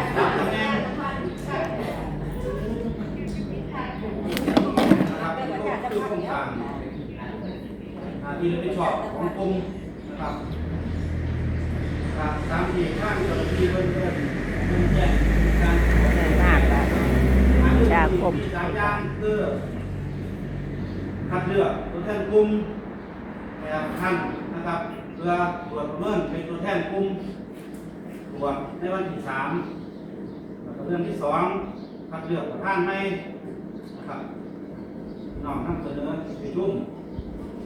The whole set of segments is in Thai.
นะครับคือโครงการอ่าที่เราได้ชอบของกรมนะครับตามที่ข้างเจ้าหน้าที่เพิ่นเพิ่นเพิ่นแจ้งการขอได้มากละชาคมสามย่างคือคัดเลือกตัวแทนกลุ่มแบบท่านนะครับเพื่อตรวจประเมินเป็นตัวแทนกลุ่มตรวจในวันที่สาม รื่องที่สองคัดเลือกประธานไม่นะครับน้องนำเสนอประชุม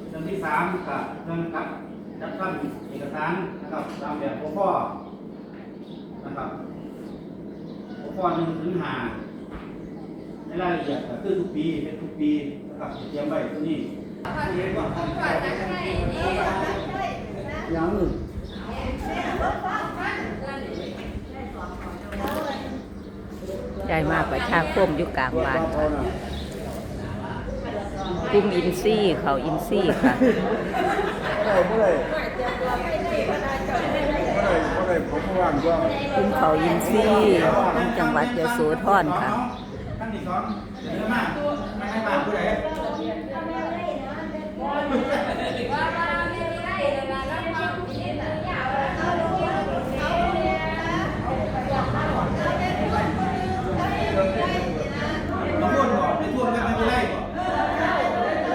เรื่องที่สามก็เรื่องกับจัดทำเอกสารนะครับตามแบบหัวข้อนะครับหัวข้อหนึ่งถึงห้าในรายละเอียดก็คือทุกปีเป็นทุกปีนะครับเตรียมไว้ตัวนี้ยังหนึ่ง ได้มากประชาคมอยู่กลางบ้านค่ะกลุ่มอินซี่เขาอินซี่ค่ะ กลุ่มเขาอินซี่ของจังหวัดยโสธรค่ะ ท่านที่สองเดี๋ยวมากไม่ให้บานผู้ใด มาพูดบอกไปทั่วกันไม่เป็นไรบอก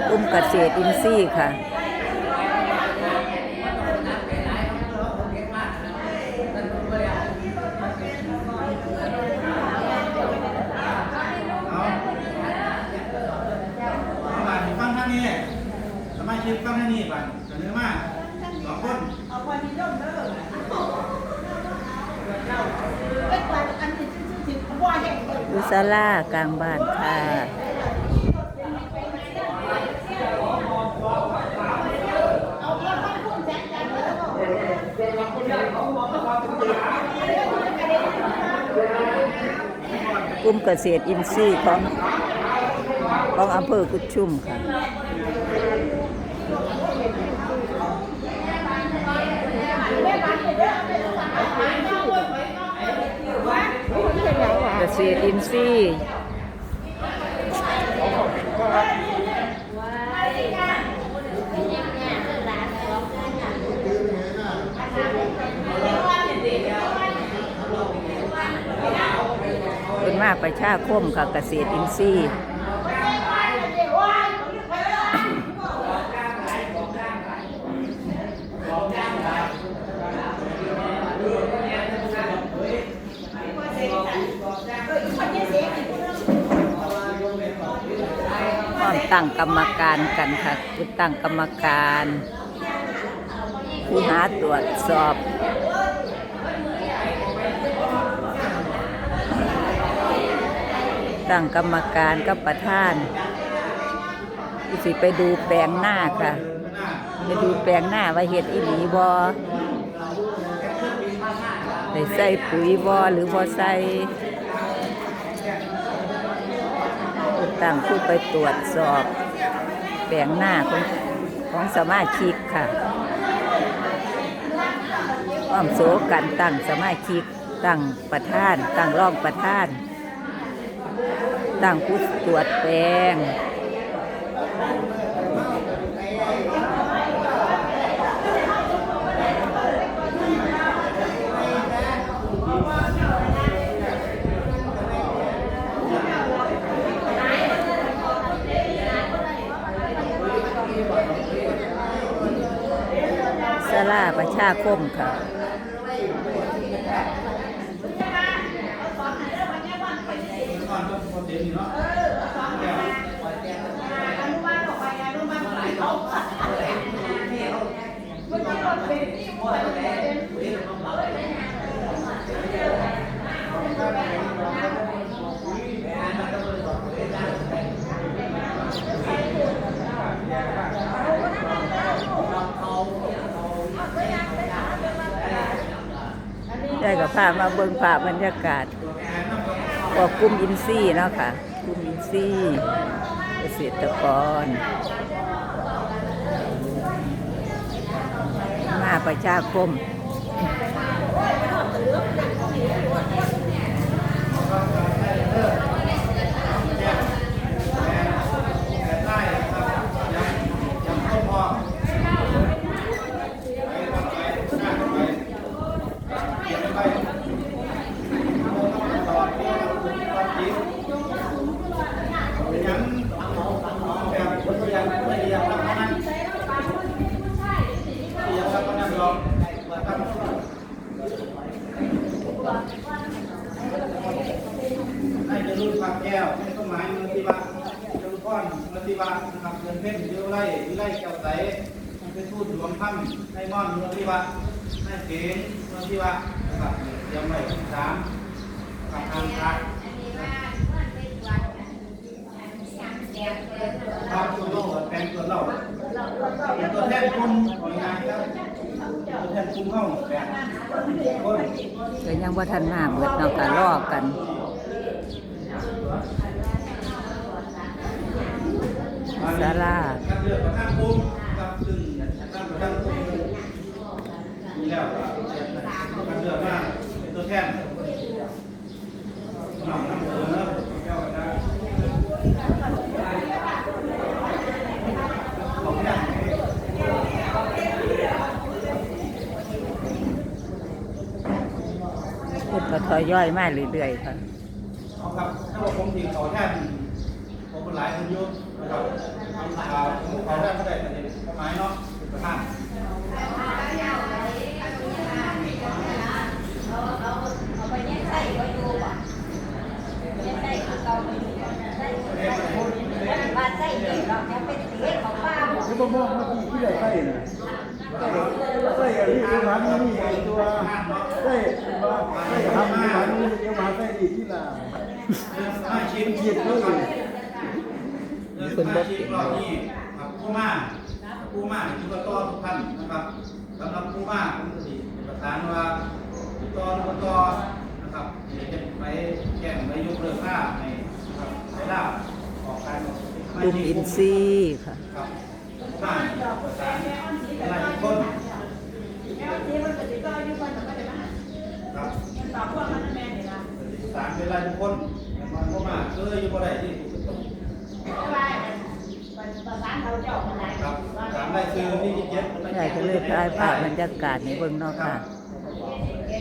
กลุ่ม เกษตรอินซี่ค่ะเอาเอาบ้านฟังท่านนี้สมาชิกฟังท่านนี้บ้านเสนอมาสองคนอุสลากลางบ้านค่ะ ลุ่มเกษตรอินทรีย์ของของอำเภอกุดชุ่มค่ะเกษตรอินทรีย์เประชาคมค่ะเกษตรอินทรีย์ตั้งกรรมการกันค่ะคือตั้งกรรมการผู้หาตรวจสอบ ตั้งกรรมการกับประธานที่สิไปดูแปลงหน้าค่ะ ไปดูแปลงหน้าว่าเห็ดอีหลีบอได้ใส่ปุ๋ยบอหรือบ่ใส่ตั้งผู้ไปตรวจสอบ แปลงหน้าของของสมาชิกค่ะความโสกันตั้งสมาชิกตั้งประธานตั้งรองประธาน ตั้งผู้ตรวจแปลงสลาประชาคมค่ะ ก่อ นี่เนาะได้กับพามาเบิ่งภาพบรรยากาศ ก็กุ้มอินซี่เนาะค่ะกุ้มอินซี่เกษตรกร มาประชาคมเออ กแก้วให้ต้นไม้มือที่บ้านจ้าก้อนมือที่บ้านะครับเดินเพ่นเดียวไล่วิไล่แก้วใสให้เป็นทูตหลวงถ้ำให้ม่อนมือที่บ้านให้เก๋งมือที่บ้านะครับเตรียมไว้สามกับทางการครับตัวโลกแปลงตัวเราเป็นตัวแทนคุณของงานครับตัวแทนคุณเข้าแปลงคนยังบ่ทันมาเบิดนาะก็รอกันศาลาการลอกกัน ประธานกลุ่มมีแล้วการเลือกมาเป็นตัวแทนน้องนำเสนอแก้วกันได้ขอบคุณครับเพิ่นก็ทยอยมาเรื่อยๆค่ะเอาครับถ้าว่าผมทีเขาแทน ผมเป็นหลายคนอยุ่นะครับอ่าผมเขาแทนก็ได้แต่เด็กประมาณเนาะเป็นประธานที่บ่มองเมื่อกี้ที่ได้ใส่น่ะใส่ใส่อันนี้คือหานี่นี่ไอ้ตัวใส่ว่าใส่ทำนี่หานี่ยังมาใส่ดีที่ลาห้าชิ้นเกียดเลย เงินห้าชิ้นรอบนี้ครับผู้มาผู้มาคือว่าต้อทุกท่านนะครับสำหรับผู้มาผมจะดีประธานว่าต้อทุกต้อนะครับเดี๋ยวจะไปแจ้งไปยกเลิกค่าในนะครับใช้ลาบออกการกลุ่มอินซีย์ค่ะ ครับบ้านประธานหลายคนครับสามเป็นรายบุคคลมันก็มาเคยอยู่บ่ได้ที่ถูกต้องครับสามรายชื่อที่เจ็ด ได้ก็เลยถ่ายภาพบรรยากาศในเบิ่งนาะค่ะ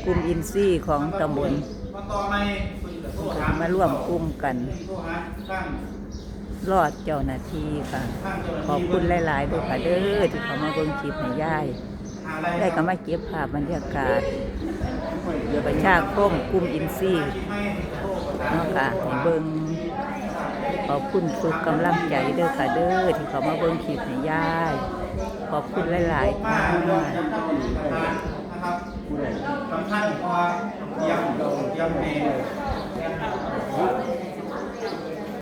กลุ่มอินซีย์ของตำบลมาต่อไม่คุณจะโทรถามมาร่วมกลุ่มกัน รอดเจ้าหน้าที่ค่ะ ขอบคุณหลายๆด้วยค่ะเด้อที่เขามาเบิ่งคลิปให้ยายหาได้ก็มาเก็บภาพบรรยากาศประชาคมกลุ่มอินซี่นเนาะค่ะให้เบิ่งขอบคุณทุกกำลังใจเด้อค่ะเด้อที่เขามาเบิ่งคลิปให้ยาย ขอบคุณหลายๆมาค่ะนะครับสำคัญพราะว่าเตรียมเตรียมเอง